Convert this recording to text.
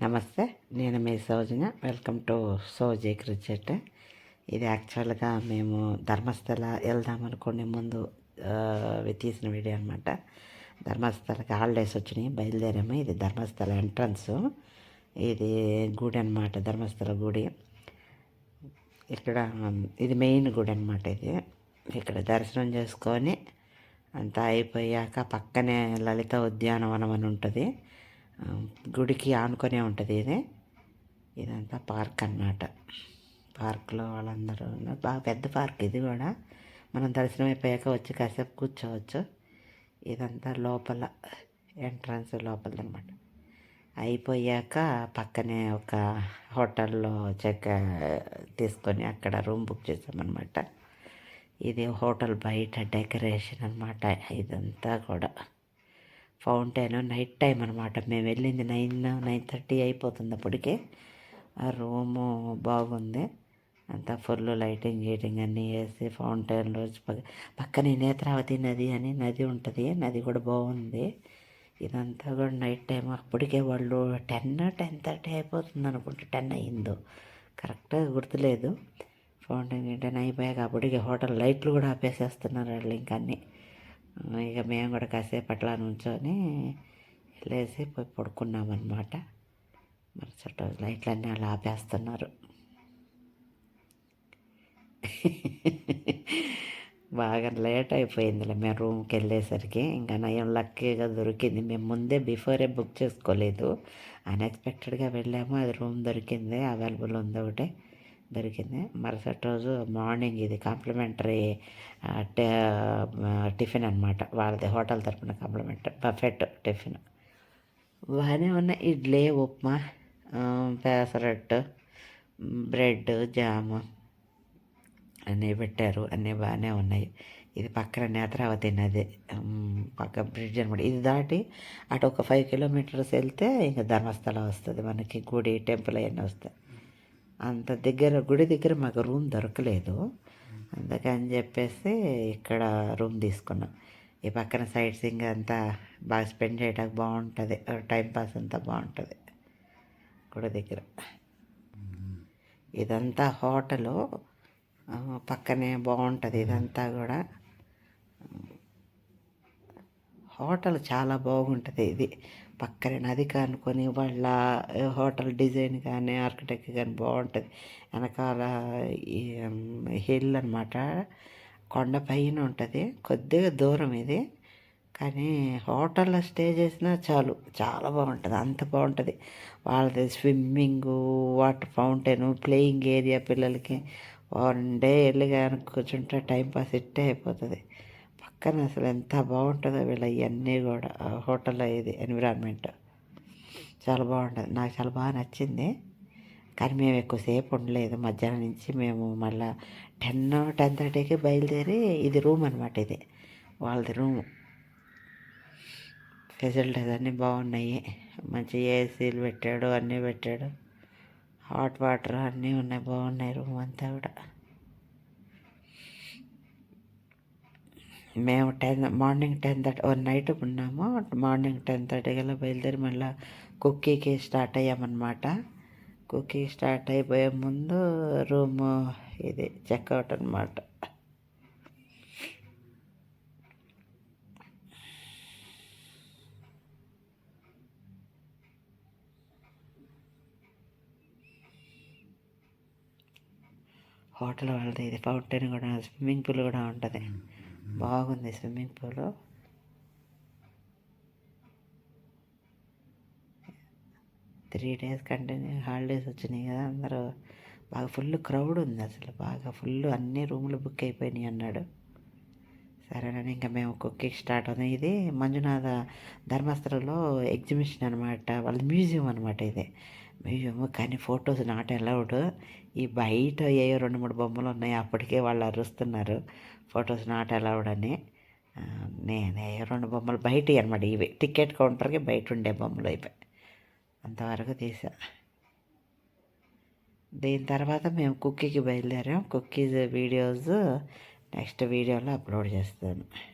నమస్తే నేను మీ Soujanya. Welcome to Soji cricket. ఇది యాక్చువల్గా మేము ధర్మస్థల వెళ్దాం ముందు తీసిన వీడియో అనమాట ధర్మస్థలకి హాలిడేస్ వచ్చినాయి బయలుదేరాము. ఇది ధర్మస్థల ఎంట్రన్స్ ఇది గుడి అనమాట ధర్మస్థల గుడి. ఇక్కడ ఇది మెయిన్ గుడి అనమాట ఇది. ఇక్కడ దర్శనం చేసుకొని అంతా అయిపోయాక పక్కనే లలిత ఉద్యానవనం అని ఉంటుంది. గుడికి ఆనుకొనే ఉంటుంది ఇది. ఇదంతా పార్క్ అన్నమాట. పార్క్లో వాళ్ళందరూ బాగా పెద్ద పార్క్ ఇది కూడా. మనం దర్శనం అయిపోయాక వచ్చి కాసేపు కూర్చోవచ్చు. ఇదంతా లోపల ఎంట్రన్స్ లోపల అనమాట అయిపోయాక పక్కనే ఒక హోటల్లో చెక్ తీసుకొని అక్కడ రూమ్ బుక్ చేసామన్నమాట. ఇది హోటల్ బయట డెకరేషన్ అనమాట ఇదంతా కూడా. ఫౌంటైన్ నైట్ టైం అనమాట మేము వెళ్ళింది నైన్ నైన్ థర్టీ అయిపోతుంది అప్పటికే. ఆ రూము బాగుంది. అంతా ఫుల్ లైటింగ్ గీటింగ్ అన్నీ వేసి ఫౌంటైన్ రోజు పక్కనే నేత్రావతి నది అని నది ఉంటుంది. నది కూడా బాగుంది. ఇదంతా కూడా నైట్ టైం అప్పటికే వాళ్ళు టెన్ టెన్ థర్టీ అయిపోతుంది అనుకుంటే. టెన్ అయిందో. కరెక్ట్గా గుర్తులేదు. ఫౌంటైన్ గీటైన్ అయిపోయాక అప్పటికే హోటల్ లైట్లు కూడా ఆపేసేస్తున్నారు వాళ్ళు ఇంకా అన్నీ. ఇక మేము కూడా కాసేపు అట్లా నుంచొని వెళ్ళేసి పోయి పడుకున్నామన్నమాట. మరుసటి రోజు లైట్లన్నీ అలా ఆపేస్తున్నారు. బాగా లేట్ అయిపోయిందిలే మేము రూమ్కి వెళ్ళేసరికి. ఇంకా నయం లక్కీగా దొరికింది. మేము ముందే బిఫోరే బుక్ చేసుకోలేదు. అన్ఎక్స్పెక్టెడ్గా వెళ్ళాము. అది రూమ్ దొరికింది. అవైలబుల్ ఉంది ఒకటే. దొరికింది. మరుసటి రోజు మార్నింగ్ ఇది కాంప్లిమెంటరీ టిఫిన్ అనమాట వాళ్ళది హోటల్ తరపున కాంప్లిమెంటరీ బఫెట్ టిఫిన్. బాగానే ఉన్నాయి. ఇడ్లీ ఉప్మా ఆ, పెసరట్టు బ్రెడ్ జాము అన్నీ పెట్టారు. అన్నీ బాగానే ఉన్నాయి. ఇది పక్కన నేత్రావతి నది పక్క బ్రిడ్జ్ అనమాట ఇది దాటి అటు ఒక ఫైవ్ కిలోమీటర్స్ వెళ్తే ఇంకా ధర్మస్థలం వస్తుంది. మనకి గుడి టెంపుల్ అవన్నీ వస్తాయి. అంత దగ్గర గుడి దగ్గర మాకు రూమ్ దొరకలేదు. అందుకని చెప్పేసి ఇక్కడ రూమ్ తీసుకున్నాం. ఈ పక్కన సైట్ సీయింగ్ అంతా బాగా స్పెండ్ చేయడానికి బాగుంటుంది. టైం పాస్ అంతా బాగుంటుంది. గుడి దగ్గర. ఇదంతా హోటలు. పక్కనే బాగుంటుంది ఇదంతా కూడా. హోటల్ చాలా బాగుంటుంది ఇది. పక్కనే నది కానుకొని వాళ్ళ హోటల్ డిజైన్ కానీ ఆర్కిటెక్ట్ కానీ బాగుంటుంది. వెనకాల హిల్ అనమాట కొండ పైన ఉంటుంది. కొద్దిగా దూరం ఇది. కానీ హోటల్లో స్టే చేసినా చాలు. చాలా బాగుంటుంది. అంత బాగుంటుంది. వాళ్ళది swimming water fountain playing area పిల్లలకి వన్ డే వెళ్ళి కానీ కూర్చుంటే టైంపాస్ ఇట్టే అయిపోతుంది. పక్కన అసలు ఎంత బాగుంటుందో వీళ్ళ ఇవన్నీ కూడా హోటల్లో ఇది ఎన్విరాన్మెంట్. చాలా బాగుంటుంది. నాకు చాలా బాగా నచ్చింది. కానీ మేము ఎక్కువసేపు ఉండలేదు. మధ్యాహ్నం నుంచి మేము మళ్ళా టెన్ టెన్ థర్టీకి బయలుదేరి ఇది రూమ్ అనమాట ఇది. వాళ్ళది రూమ్. ఫెసిలిటీస్ అన్నీ బాగున్నాయి. మంచి ఏసీలు పెట్టాడు అన్నీ పెట్టాడు. హాట్ వాటర్ అన్నీ ఉన్నాయి. బాగున్నాయి రూమ్ అంతా కూడా. మేము ten morning ten thirty one night ఉన్నాము. మార్నింగ్ టెన్ థర్టీ కల్లా బయలుదేరి మళ్ళీ కుక్కీకి స్టార్ట్ అయ్యామన్నమాట. కుక్కీ స్టార్ట్ అయిపోయే ముందు రూమ్ ఇది చెక్అవుట్ అనమాట హోటల్ వాళ్ళది ఇది ఫౌంటైన్ కూడా స్విమ్మింగ్ పూల్ కూడా ఉంటుంది. బాగుంది swimming pool. Three days continue holidays వచ్చినాయి కదా అందరూ. బాగా ఫుల్ క్రౌడ్ ఉంది అసలు బాగా ఫుల్ అన్ని రూములు బుక్ అయిపోయినాయి అన్నాడు. సరేనని ఇంకా మేము కుకింగ్ స్టార్ట్ అవుతుంది ఇది మంజునాథ ధర్మస్థలంలో ఎగ్జిబిషన్ అనమాట వాళ్ళ మ్యూజియం అనమాట ఇది. మేము కానీ ఫొటోస్ నాట్ అలౌడ్ ఈ బయట ఏ రెండు మూడు బొమ్మలు ఉన్నాయి అప్పటికే వాళ్ళు అరుస్తున్నారు. ఫొటోస్ నాట్ అలౌడ్ అని. నేను నేనే రెండు బొమ్మలు బయట అనమాట ఇవి. టికెట్ కౌంటర్కి బయట ఉండే బొమ్మలు అయిపోయి అంతవరకు తీసా. దీని తర్వాత మేము కుక్కీకి బయలుదేరాం. కుక్కీస్ వీడియోస్ నెక్స్ట్ వీడియోలో అప్లోడ్ చేస్తాను.